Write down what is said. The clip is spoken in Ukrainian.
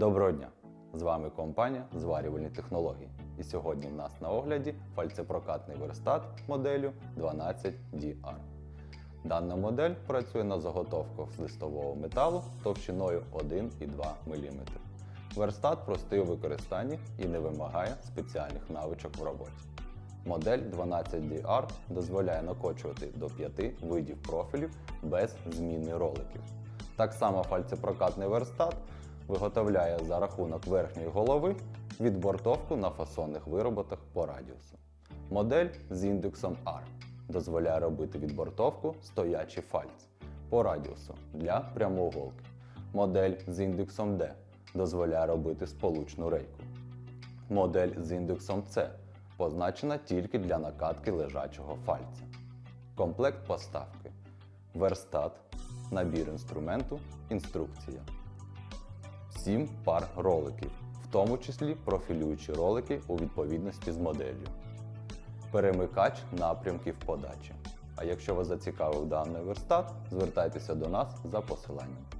Доброго дня! З вами компанія Зварювальні технології. І сьогодні в нас на огляді фальцепрокатний верстат моделлю 12DR. Дана модель працює на заготовках з листового металу товщиною 1,2 мм. Верстат простий у використанні і не вимагає спеціальних навичок в роботі. Модель 12DR дозволяє накочувати до 5 видів профілів без зміни роликів. Так само фальцепрокатний верстат виготовляє за рахунок верхньої голови відбортовку на фасонних вироботах по радіусу. Модель з індексом R дозволяє робити відбортовку стоячий фальц по радіусу для прямоуголки. Модель з індексом D дозволяє робити сполучну рейку. Модель з індексом C позначена тільки для накатки лежачого фальця. Комплект поставки. Верстат, набір інструменту, інструкція. 7 пар роликів, в тому числі профілюючі ролики у відповідності з моделлю. Перемикач напрямків подачі. А якщо вас зацікавив даний верстат, звертайтеся до нас за посиланням.